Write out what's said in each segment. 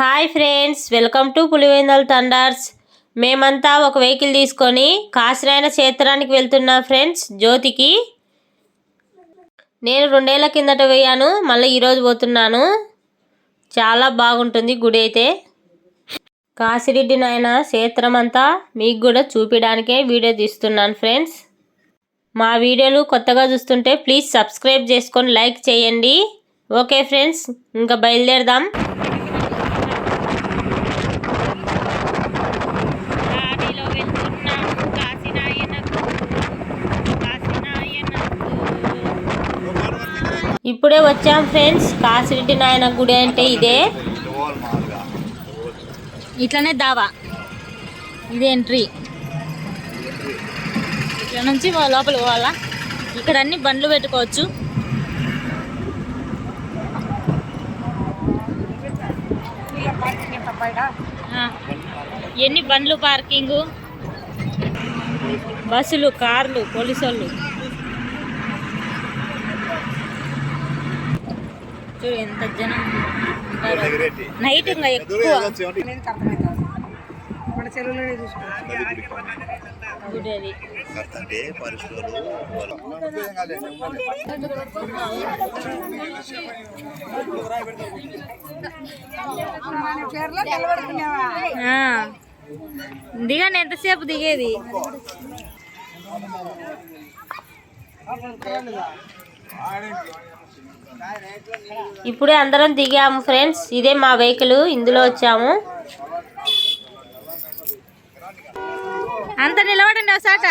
Hi friends welcome to Pulivendal thunders మేమంతా ఒక vehicle తీసుకొని కాసిరాయన క్షేత్రానికి వెళ్తున్నాం ఫ్రెండ్స్ జ్యోతికి. నేను రెండేళ్ళ కిందట పోయాను మళ్ళీ ఈరోజు పోతున్నాను. చాలా బాగుంటుంది గుడి అయితే. కాసిరెడ్డి నాయన క్షేత్రం అంతా మీకు కూడా చూపించడానికే వీడియో తీస్తున్నాను ఫ్రెండ్స్. మా వీడియోలు కొత్తగా చూస్తుంటే ప్లీజ్ సబ్స్క్రైబ్ చేసుకొని లైక్ చేయండి. ఓకే ఫ్రెండ్స్ ఇంకా బయలుదేరదాం. ఇప్పుడే వచ్చాం ఫ్రెండ్స్ కాసిరెడ్డి నాయన గుడి అంటే ఇదే. ఇట్లనే దావా. ఇది ఎంట్రీ ఇట్లా నుంచి లోపల పోవాలా? ఇక్కడ అన్ని బండ్లు పెట్టుకోవచ్చు. ఎన్ని బండ్లు పార్కింగు? బస్సులు కార్లు పోలీసు వాళ్ళు చూడు ఎంత జనం. నైట్ ఇంకా ఎక్కువ. గుడి అది. దిగండి ఎంతసేపు దిగేది? ఇప్పుడే అందరం దిగాము ఫ్రెండ్స్. ఇదే మా వెహికల్ ఇందులో వచ్చాము. అంత నిలబడండి ఒకసాట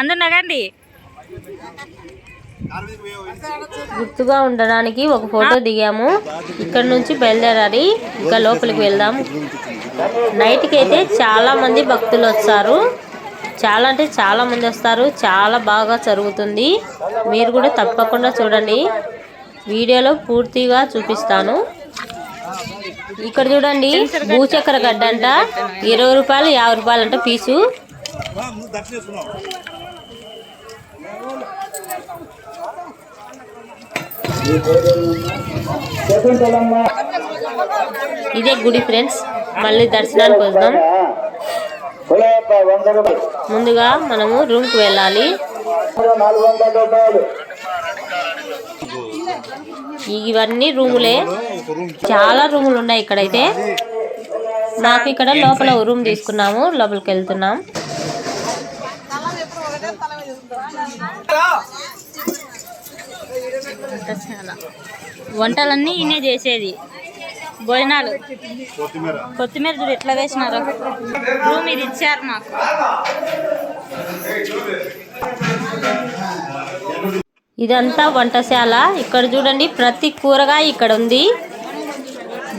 అందరు నగండి. గుర్తుగా ఉండడానికి ఒక ఫోటో దిగాము. ఇక్కడ నుంచి బయలుదేరాలి. ఇంకా లోపలికి వెళ్దాం. నైట్కి అయితే చాలా మంది భక్తులు వస్తారు చాలా అంటే చాలా మంది వస్తారు. చాలా బాగా జరుగుతుంది. మీరు కూడా తప్పకుండా చూడండి. వీడియోలో పూర్తిగా చూపిస్తాను. ఇక్కడ చూడండి భూచక్ర గడ్డ అంట. ఇరవై రూపాయలు యాభై రూపాయలు అంట పీసు. ఇదే గుడి ఫ్రెండ్స్. మళ్ళీ దర్శనానికి వద్దాం. ముందుగా మనము రూమ్కి వెళ్ళాలి. ఇవన్నీ రూములే. చాలా రూములు ఉన్నాయి ఇక్కడైతే. నాకు ఇక్కడ లోపల రూమ్ తీసుకున్నాము. లోపలికి వెళ్తున్నాం. వంటలన్నీ ఈయనే చేసేది. భోజనాలు. కొత్తిమీర. చూడు ఎట్లా వేసినారు. రూమ్ ఇది ఇచ్చారు మాకు. ఇదంతా వంటశాల. ఇక్కడ చూడండి ప్రతి కూరగాయ ఇక్కడ ఉంది.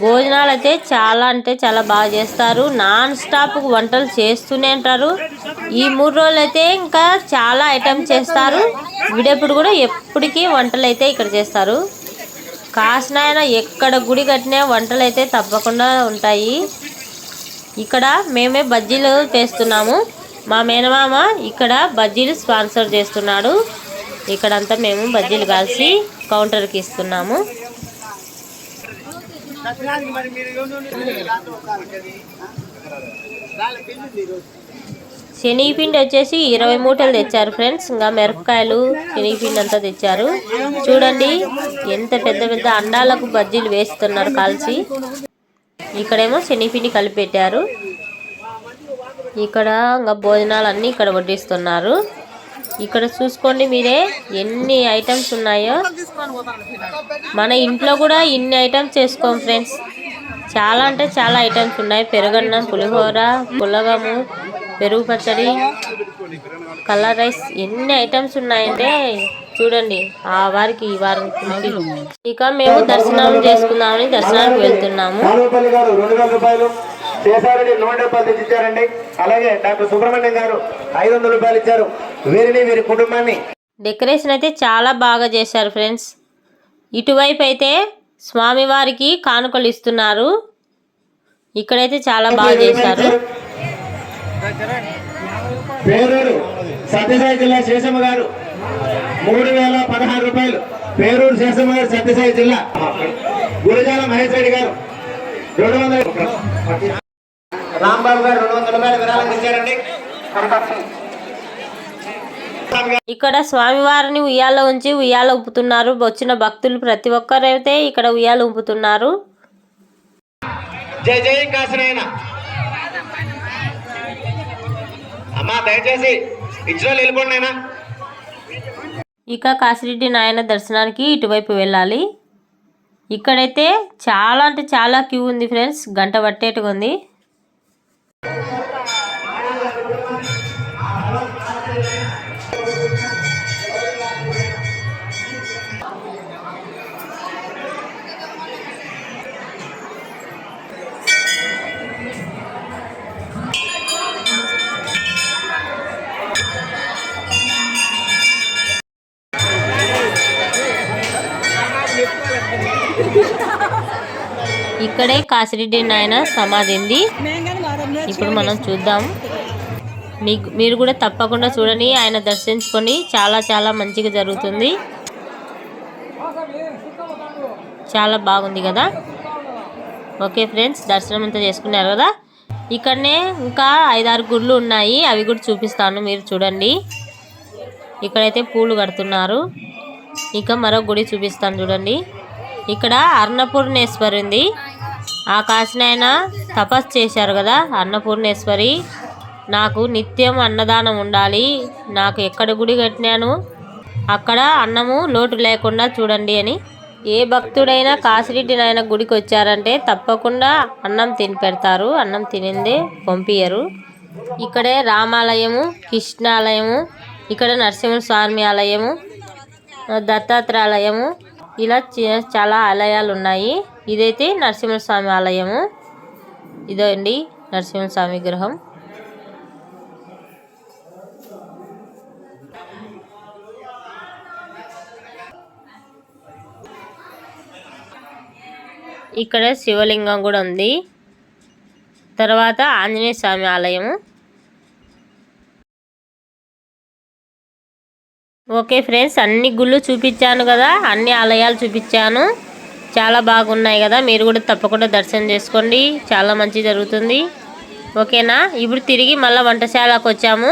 భోజనాలు అయితే చాలా అంటే చాలా బాగా చేస్తారు. నాన్ స్టాప్ వంటలు చేస్తూనే ఉంటారు. ఈ మూడు రోజులు అయితే ఇంకా చాలా ఐటమ్ చేస్తారు. విడేపుడు కూడా ఎప్పటికీ వంటలు అయితే ఇక్కడ చేస్తారు. కాసినాయన ఎక్కడ గుడి కట్టినా వంటలు అయితే తప్పకుండా ఉంటాయి ఇక్కడ మేమే బజ్జీలు చేస్తున్నాము మా మేనమామ ఇక్కడ బజ్జీలు స్పాన్సర్ చేస్తున్నాడు ఇక్కడంతా మేము బజ్జీలు కాల్చి కౌంటర్కి ఇస్తున్నాము శనగపిండి వచ్చేసి ఇరవై మూటలు తెచ్చారు ఫ్రెండ్స్. ఇంకా మిరపకాయలు శనగపిండి అంతా తెచ్చారు. చూడండి ఎంత పెద్ద పెద్ద అండాలకు బజ్జీలు వేస్తున్నారు కాల్చి. ఇక్కడేమో శనగపిండి కలిపి పెట్టారు ఇక్కడ ఇంకా భోజనాలు అన్నీ ఇక్కడ వడ్డిస్తున్నారు. ఇక్కడ చూసుకోండి మీరే ఎన్ని ఐటమ్స్ ఉన్నాయో. మన ఇంట్లో కూడా ఇన్ని ఐటమ్స్ చేసుకోం ఫ్రెండ్స్. చాలా అంటే చాలా ఐటమ్స్ ఉన్నాయి. పెరుగన్నం పులిహోర పులగము పెరుగు పచ్చడి కలర్ రైస్ ఎన్ని ఐటమ్స్ ఉన్నాయంటే చూడండి. ఆ వారికి ఈ వారం ఇక మేము దర్శనం చేసుకుందామని దర్శనానికి వెళ్తున్నాము. రూపాయలు శేషారెడ్డి నూట రూపాయలు తెచ్చి ఇచ్చారండి. అలాగే డాక్టర్ సుబ్రహ్మణ్యం గారు ఐదు వందల రూపాయలు ఇచ్చారు. వీరిని వీరి కుటుంబాన్ని. డెకరేషన్ అయితే చాలా బాగా చేశారు ఫ్రెండ్స్. ఇటువైపు అయితే స్వామివారికి కానుకలు ఇస్తున్నారు. ఇక్కడైతే చాలా బాగా చేశారు. పేరూరు సత్యసాయి జిల్లా శేషమ్మ గారు. మూడు వేల పదహారు రూపాయలు. పేరూరు శేషమ్మ గారు సత్యసాయి జిల్లా. గురజాల మహేష్ రెడ్డి గారు. రెండు వందల రాంబాబు గారు రెండు వందల రూపాయలు విరాళం ఇచ్చారండి. ఇక్కడ స్వామివారిని ఉయ్యాల ఉంచి ఉయ్యాల ఊపుతున్నారు. వచ్చిన భక్తులు ప్రతి ఒక్కరైతే ఇక్కడ ఉయ్యాల ఊపుతున్నారు. జై జై కాశీనాయన. అమ్మా దయచేసి ఇచ్చిన వెళ్ళిపోండి అయినా ఇక కాశిరెడ్డి నాయన దర్శనానికి ఇటువైపు వెళ్ళాలి. ఇక్కడైతే చాలా అంటే చాలా క్యూ ఉంది ఫ్రెండ్స్. గంట పట్టేట్టుగా ఉంది. ఇక్కడే కాసిరెడ్డి నాయన సమాధి ఉంది ఇప్పుడు మనం చూద్దాం. మీకు మీరు కూడా తప్పకుండా చూడండి. ఆయన దర్శించుకొని చాలా చాలా మంచిగా జరుగుతుంది. చాలా బాగుంది కదా? ఓకే ఫ్రెండ్స్ దర్శనం అంతా చేసుకున్నారు కదా? ఇక్కడనే ఇంకా ఐదారు గుళ్ళు ఉన్నాయి. అవి కూడా చూపిస్తాను. మీరు చూడండి. ఇక్కడైతే పూలు కడుతున్నారు. ఇంకా మరో గుడి చూపిస్తాను చూడండి. ఇక్కడ అర్ణపూర్ణేశ్వరి ఉంది ఆ కాశీనైనా తపస్సు చేశారు కదా అన్నపూర్ణేశ్వరి. నాకు నిత్యం అన్నదానం ఉండాలి. నాకు ఎక్కడ గుడి కట్టినాను? అక్కడ అన్నము లోటు లేకుండా చూడండి అని. ఏ భక్తుడైనా కాశిరెడ్డి నాయన గుడికి వచ్చారంటే తప్పకుండా అన్నం తిని పెడతారు. అన్నం తినిందే పంపియరు ఇక్కడే రామాలయము కృష్ణాలయము ఇక్కడ నరసింహస్వామి ఆలయము దత్తాత్రేయాలయము ఇలా చాలా ఆలయాలు ఉన్నాయి ఇదైతే నరసింహస్వామి ఆలయము. ఇదో అండి నరసింహస్వామి విగ్రహం. ఇక్కడ శివలింగం కూడా ఉంది. తర్వాత ఆంజనేయ స్వామి ఆలయము. ఓకే ఫ్రెండ్స్ అన్ని గుళ్ళు చూపించాను కదా అన్ని ఆలయాలు చూపించాను. చాలా బాగున్నాయి కదా మీరు కూడా తప్పకుండా దర్శనం చేసుకోండి. చాలా మంచి జరుగుతుంది. ఓకేనా? ఇప్పుడు తిరిగి మళ్ళీ వంటశాలకు వచ్చాము.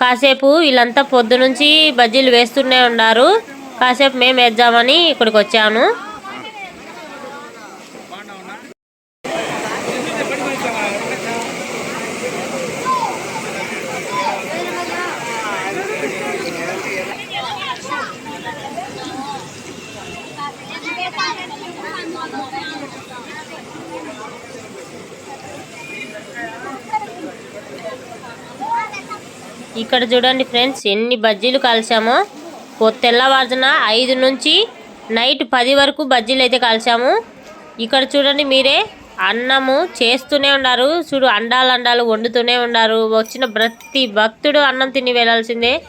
కాసేపు వీళ్ళంతా పొద్దు నుంచి బజ్జీలు వేస్తూనే ఉన్నారు. కాసేపు మేము వేద్దామని ఇక్కడికి వచ్చాను. ఇక్కడ చూడండి ఫ్రెండ్స్ ఎన్ని బజ్జీలు కాల్చామో. పొ- ఐదు నుంచి నైట్ పది వరకు బజ్జీలు అయితే కాల్చాము. ఇక్కడ చూడండి మీరే అన్నము చేస్తూనే ఉన్నారు చూడు అండాలు అండాలు వండుతూనే ఉన్నారు వచ్చిన ప్రతి భక్తుడు అన్నం తిని వెళ్ళాల్సిందే.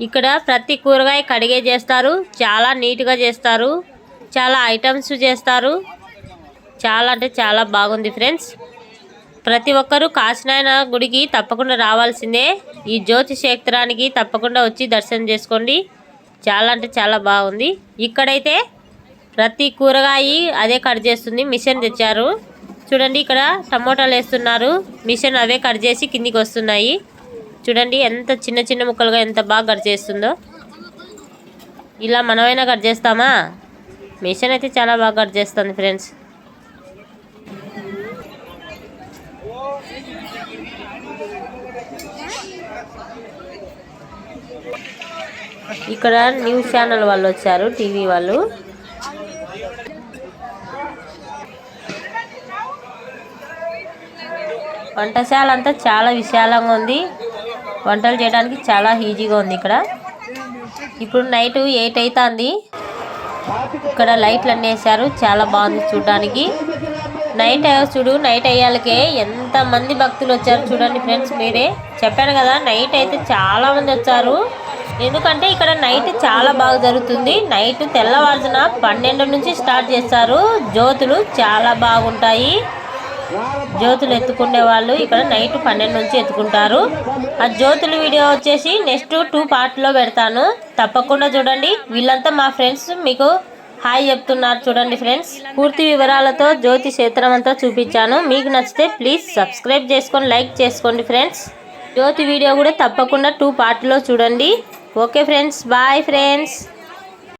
ఇక్కడ ప్రతి కూరగాయ కడిగే చేస్తారు. చాలా నీట్గా చేస్తారు. చాలా ఐటమ్స్ చేస్తారు. చాలా అంటే చాలా బాగుంది ఫ్రెండ్స్. ప్రతి ఒక్కరూ కాశీనాయన గుడికి తప్పకుండా రావాల్సిందే. ఈ జ్యోతి క్షేత్రానికి తప్పకుండా వచ్చి దర్శనం చేసుకోండి. చాలా అంటే చాలా బాగుంది. ఇక్కడైతే ప్రతి కూరగాయ అదే కట్ చేస్తుంది. మిషన్ తెచ్చారు. చూడండి ఇక్కడ టమోటాలు వేస్తున్నారు. మిషన్ అవే కట్ చేసి కిందికి వస్తున్నాయి. చూడండి ఎంత చిన్న చిన్న ముక్కలుగా ఎంత బాగా కట్ చేస్తుందో. ఇలా మనమైనా కట్ చేస్తామా? మిషన్ అయితే చాలా బాగా కట్ చేస్తుంది ఫ్రెండ్స్. ఇక్కడ న్యూస్ ఛానల్ వాళ్ళు వచ్చారు టీవీ వాళ్ళు. వంటశాల అంతా చాలా విశాలంగా ఉంది. వంటలు చేయడానికి చాలా ఈజీగా ఉంది ఇక్కడ. ఇప్పుడు నైట్ ఎయిట్ అవుతుంది ఇక్కడ లైట్లు అన్నీ వేశారు. చాలా బాగుంది చూడడానికి. నైట్ చూడు నైట్ అయ్యాలకే ఎంత మంది భక్తులు వచ్చారు చూడండి ఫ్రెండ్స్ మీరే. చెప్పాను కదా నైట్ అయితే చాలా మంది వచ్చారు. ఎందుకంటే ఇక్కడ నైట్ చాలా బాగా జరుగుతుంది. నైట్ తెల్లవారుజున పన్నెండు నుంచి స్టార్ట్ చేస్తారు. జ్యోతులు చాలా బాగుంటాయి. జ్యోతులు ఎత్తుకునే వాళ్ళు ఇక్కడ నైట్ పన్నెండు నుంచి ఎత్తుకుంటారు. ఆ జ్యోతుల వీడియో వచ్చేసి నెక్స్ట్ టూ పార్ట్లో పెడతాను. తప్పకుండా చూడండి. వీళ్ళంతా మా ఫ్రెండ్స్ మీకు హాయ్ చెప్తున్నారు చూడండి ఫ్రెండ్స్ పూర్తి వివరాలతో జ్యోతి క్షేత్రం అంతా చూపించాను. మీకు నచ్చితే ప్లీజ్ సబ్స్క్రైబ్ చేసుకొని లైక్ చేసుకోండి ఫ్రెండ్స్ జ్యోతి వీడియో కూడా తప్పకుండా టూ పార్ట్లో చూడండి. Okay friends bye friends